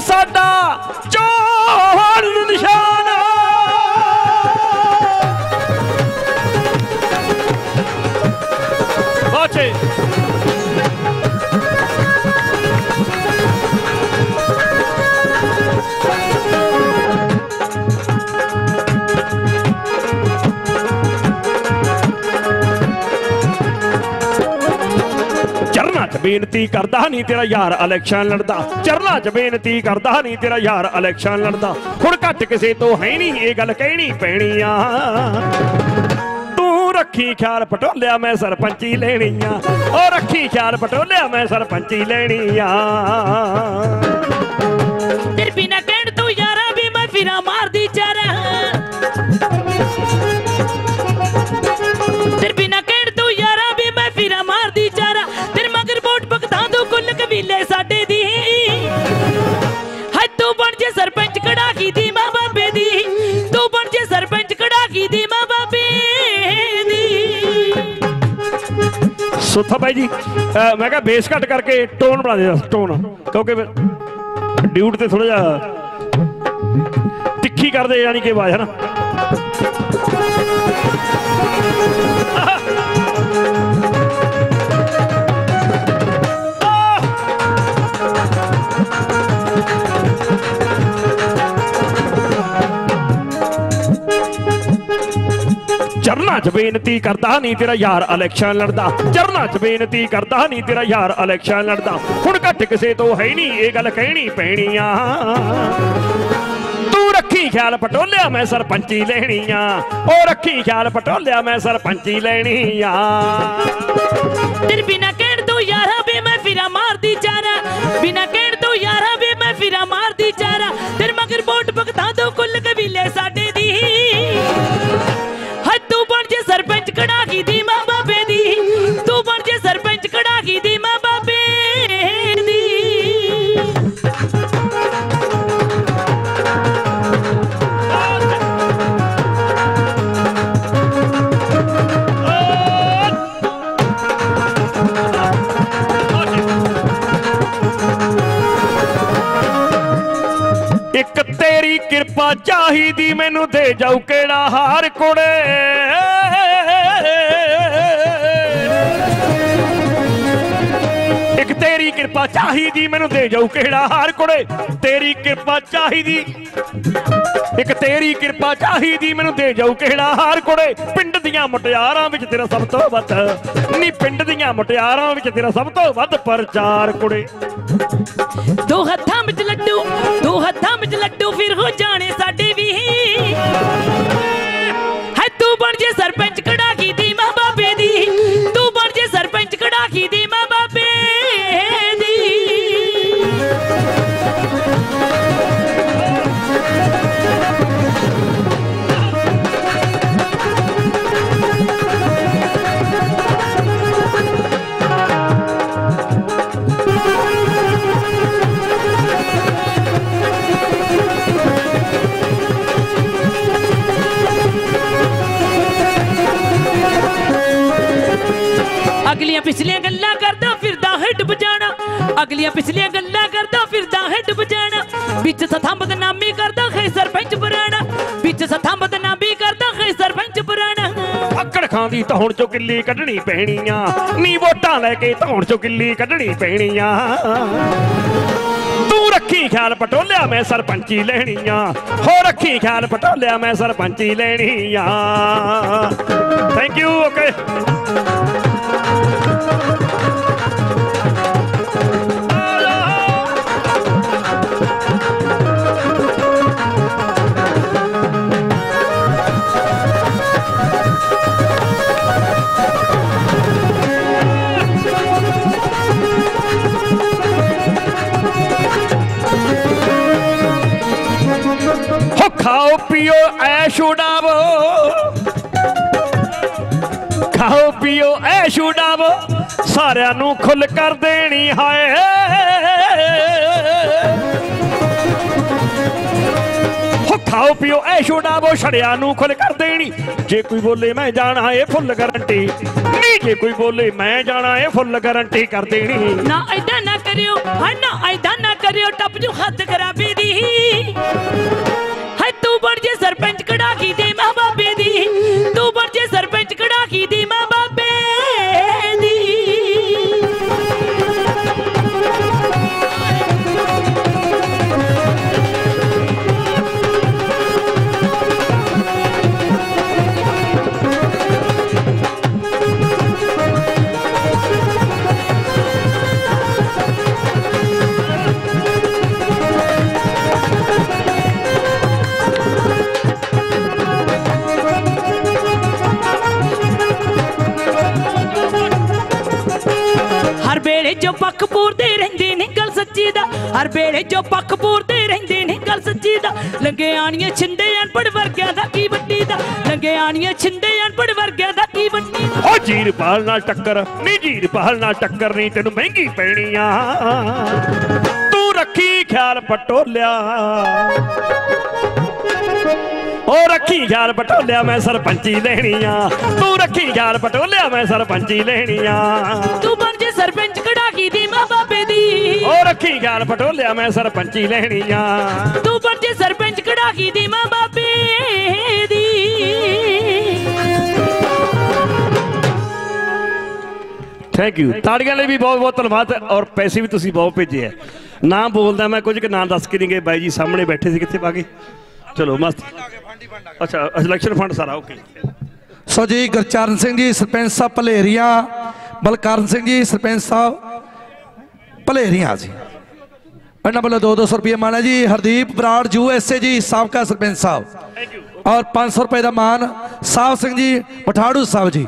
Santa. ਬੇਨਤੀ ਕਰਦਾ ਨਹੀਂ ਤੇਰਾ ਯਾਰ ਇਲੈਕਸ਼ਨ ਲੜਦਾ। ਚਰਨਾ 'ਚ ਬੇਨਤੀ ਕਰਦਾ ਨਹੀਂ ਤੇਰਾ ਯਾਰ ਇਲੈਕਸ਼ਨ ਲੜਦਾ। ਹੁਣ ਘੱਟ ਕਿਸੇ ਤੋਂ ਹੈ ਨਹੀਂ, ਇਹ ਗੱਲ ਕਹਿਣੀ ਪੈਣੀ ਆ। ਤੂੰ ਰੱਖੀ ਖਿਆਲ ਪਟੋਲਿਆ ਮੈਂ ਸਰਪੰਚੀ ਲੈਣੀ ਆ। ਉਹ ਰੱਖੀ ਖਿਆਲ ਪਟੋਲਿਆ ਮੈਂ ਸਰਪੰਚੀ ਲੈਣੀ ਆ। ਤੇਰੇ ਬਿਨਾ ਕਹਿਣ ਤੂੰ ਯਾਰਾ ਵੀ ਮੈਂ ਫਿਰਾਂ ਮਾਰਦੀ ਕੁੱਲ ਕਬੀਲੇ ਸਾਡੇ ਦੀ। ਹਾਏ, ਤੂੰ ਬਣ ਜੇ ਸਰਪੰਚ ਕੜਾਕੀ ਦੀ ਮਾਂ ਬਾਬੇ ਦੀ। ਤੂੰ ਬਣ ਜੇ ਸਰਪੰਚ ਕੜਾਕੀ ਦੀ ਮਾਂ ਬਾਬੇ ਦੀ। ਸੁੱਥਾ ਬਾਈ ਜੀ ਮੈਂ ਕਿਹਾ ਬੇਸ ਘੱਟ ਕਰਕੇ ਟੋਨ ਬਣਾ ਦੇ ਟੋਨ ਕਿਉਂਕਿ ਡਿਊਟ ਤੇ ਥੋੜਾ ਜਿਹਾ ਤਿੱਖੀ ਕਰਦੇ ਯਾਨੀ ਕਿ ਆਵਾਜ਼ ਹੈ ਨਾ ਚਰਨਾ 'ਚ ਬੇਨਤੀ ਕਰਦਾ ਨਹੀਂ ਤੇਰਾ ਯਾਰ ਇਲੈਕਸ਼ਨ ਲੜਦਾ। ਚਰਨਾ 'ਚ ਬੇਨਤੀ ਕਰਦਾ ਨਹੀਂ ਤੇਰਾ ਯਾਰ ਇਲੈਕਸ਼ਨ ਲੜਦਾ। ਹੁਣ ਘੱਟ ਕਿਸੇ ਤੋਂ ਹੈ ਨਹੀਂ, ਇਹ ਗੱਲ ਕਹਿਣੀ ਪੈਣੀ ਆ। ਤੂੰ ਰੱਖੀ ਖਿਆਲ ਪਟੋਲਿਆ, ਮੈਂ ਸਰਪੰਚੀ ਲੈਣੀ ਆ। ਉਹ ਰੱਖੀ ਖਿਆਲ ਪਟੋਲਿਆ, ਮੈਂ ਸਰਪੰਚੀ ਲੈਣੀ ਆ। ਤੇਰੇ ਬਿਨਾ ਕਹਿਣ ਤੂੰ ਯਾਰਾ ਵੀ ਮੈਂ ਫਿਰਾਂ ਮਾਰਦੀ ਚਾਰਾ। ਬਿਨਾ ਇੱਕ ਤੇਰੀ ਕਿਰਪਾ ਚਾਹੀਦੀ, ਮੈਨੂੰ ਦੇ ਜਾਉ ਕਿਹੜਾ ਹਾਰ ਕੁੜੇ। ਇੱਕ ਤੇਰੀ ਕਿਰਪਾ ਚਾਹੀਦੀ, ਮੈਨੂੰ ਦੇ ਜਾਉ ਕਿਹੜਾ ਹਾਰ ਕੁੜੇ। ਤੇਰੀ ਕਿਰਪਾ ਚਾਹੀਦੀ, ਇੱਕ ਤੇਰੀ ਕਿਰਪਾ ਚਾਹੀਦੀ, ਮੈਨੂੰ ਦੇ ਜਾਉ ਕਿਹੜਾ ਹਾਰ ਕੁੜੇ। ਪਿੰਡ ਦੀਆਂ ਮੁਟਿਆਰਾਂ ਵਿੱਚ ਤੇਰਾ ਸਭ ਤੋਂ ਵੱਧ, ਨੀ ਪਿੰਡ ਦੀਆਂ ਮੁਟਿਆਰਾਂ ਵਿੱਚ ਤੇਰਾ ਸਭ ਤੋਂ ਵੱਧ ਪ੍ਰਚਾਰ ਕੁੜੇ। ਦੋ ਹੱਥਾਂ ਦੋ ਹੱਥਾਂ ਵਿੱਚ ਲੱਡੂ ਫਿਰ ਹੋ ਜਾਣ। ਗੱਲਾਂ ਕਰਦਾ ਫਿਰਦਾ ਹੈਡ ਬਜਾਣਾ ਅਗਲੀਆਂ ਪਿਛਲੀਆਂ ਗੱਲਾਂ ਕਰਦਾ ਫਿਰਦਾ ਹੈਡ ਬਜਾਣਾ ਵਿੱਚ ਸਥਾਂ ਬਦਨਾਮੀ ਕਰਦਾ ਹੈ ਸਰਪੰਚ ਪੁਰਾਣਾ। ਵਿੱਚ ਸਥਾਂ ਬਦਨਾਮੀ ਕਰਦਾ ਹੈ ਸਰਪੰਚ ਪੁਰਾਣਾ। ਅੱਕੜ ਖਾਂਦੀ ਧੌਣ ਚੋਂ ਕਿੱਲੀ ਕੱਢਣੀ ਪੈਣੀ ਆ ਨੀ ਵੋਟਾਂ ਲੈ ਕੇ ਧੌਣ ਚੋਂ ਕਿੱਲੀ ਕੱਢਣੀ ਪੈਣੀ ਆ ਤੂੰ ਰੱਖੀ ਖਿਆਲ ਪਟੋਲਿਆ ਮੈਂ ਸਰਪੰਚੀ ਲੈਣੀ ਆ ਹੋ ਰੱਖੀ ਖਿਆਲ ਪਟੋਲਿਆ ਮੈਂ ਸਰਪੰਚੀ ਲੈਣੀ ਆ ਥੈਂਕ ਯੂ ਓਕੇ ਪੀਓ ਐਸ਼ ਉਡਾਵੋ ਖਾਓ, ਪੀਓ ਐਸ਼ ਉਡਾਵੋ ਸਾਰਿਆਂ ਨੂੰ ਖੁੱਲ ਕਰ ਦੇਣੀ ਹਾਏ। ਖਾਓ, ਪੀਓ ਐਸ਼ ਉਡਾਵੋ ਛੜਿਆਂ ਨੂੰ ਖੁੱਲ ਕਰ ਦੇਣੀ। ਜੇ ਕੋਈ ਬੋਲੇ ਮੈਂ ਜਾਣਾ ਇਹ ਫੁੱਲ ਗਾਰੰਟੀ, ਨਹੀਂ, ਜੇ ਕੋਈ ਬੋਲੇ ਮੈਂ ਜਾਣਾ ਏ ਫੁੱਲ ਗਰੰਟੀ ਕਰ ਦੇਣੀ। ਨਾ ਐਦਾਂ ਨਾ ਕਰਿਓ ਹਾਂ ਨਾ ਐਦਾਂ ਨਾ ਕਰਿਓ, ਟੱਪ ਜੂ ਹੱਥ ਖਰਾਬੀ ਦੀ। ਹੈ ਤੂੰ ਬਣ ਜੇ ਜੋ ਪੱਖ ਪੂਰਦੇ ਰਹਿੰਦੇ ਨੇ ਗੱਲ ਸੱਚੀ ਦਾ। ਹਰ ਵੇਲੇ ਜੋ ਪੱਖ ਪੂਰਦੇ ਰਹਿੰਦੇ ਨੇ ਗੱਲ ਸੱਚੀ ਦਾ। ਲੰਗੇ ਆਣੀਆਂ ਛਿੰਦੇ ਅਨਪੜ ਵਰਗਿਆਂ ਦਾ ਕੀ ਵੱਡੀ ਦਾ। ਲੰਗੇ ਆਣੀਆਂ ਛਿੰਦੇ ਅਨਪੜ ਵਰਗਿਆਂ ਦਾ ਕੀ ਵੱਡੀ ਓ ਜੀਰ ਪਾਲ ਨਾਲ ਟੱਕਰ ਨਹੀਂ ਜੀਰ ਪਾਲ ਨਾਲ ਟੱਕਰ ਨਹੀਂ ਤੈਨੂੰ ਮਹਿੰਗੀ ਪੈਣੀ ਆ। ਤੂੰ ਰੱਖੀ ਖਿਆਲ ਪਟੋਲਿਆ। ਓ ਰੱਖੀ ਖਿਆਲ ਪਟੋਲਿਆ ਮੈਂ ਸਰਪੰਚੀ ਲੈਣੀ ਆ। ਤੂੰ ਰੱਖੀ ਖਿਆਲ ਪਟੋਲਿਆ ਮੈਂ ਸਰਪੰਚੀ ਲੈਣੀ ਆ। ਤੂੰ ਬਣ ਜੇ ਸਰਪੰਚ ਕੜਾਕੀ ਦੀ ਮਾਂ ਬਾਪੇ ਦੀ। ਓ ਰੱਖੀ ਖਿਆਲ ਪਟੋਲਿਆ ਮੈਂ ਸਰਪੰਚੀ ਲੈਣੀ ਆ ਤੂੰ ਜੇ ਸਰਪੰਚ ਕੜਾਕੀ ਦੀ ਮਾਂ ਬਾਪੇ ਦੀ। ਥੈਂਕ ਯੂ ਤਾੜੀਆਂ ਲਈ ਵੀ ਬਹੁਤ ਬਹੁਤ ਧੰਨਵਾਦ ਔਰ ਪੈਸੇ ਵੀ ਤੁਸੀਂ ਬਹੁਤ ਭੇਜੇ ਆ। ਨਾ ਬੋਲਦਾ ਮੈਂ ਕੁਝ ਕਿ ਨਾਂ ਦੱਸ ਕੇ ਨਹੀਂ ਗਏ। ਬਾਈ ਜੀ ਸਾਹਮਣੇ ਬੈਠੇ ਸੀ ਕਿੱਥੇ ਪਾ ਕੇ ਚਲੋ ਮਸਤ। ਅੱਛਾ ਇਲੈਕਸ਼ਨ ਫੰਡ ਸਾਰਾ ਓਕੇ ਸੋ ਜੀ ਗੁਰਚਰਨ ਸਿੰਘ ਜੀ ਸਰਪੰਚ ਸਾਹਿਬ ਭਲੇਰੀਆਂ ਬਲਕਰਨ ਸਿੰਘ ਜੀ ਸਰਪੰਚ ਸਾਹਿਬ। ਭਲੇਰੀਆਂ ਜੀ ਇਹਨਾਂ ਵੱਲੋਂ 2-200 ਰੁਪਏ ਮਾਣਾ ਜੀ Hardeep Brar U S A ਜੀ ਸਾਬਕਾ ਸਰਪੰਚ ਸਾਹਿਬ। ਥੈਂਕ ਯੂ ਔਰ 500 ਰੁਪਏ ਦਾ ਮਾਨ ਸਾਹਿਬ ਸਿੰਘ ਜੀ ਪਠਾੜੂ ਸਾਹਿਬ ਜੀ।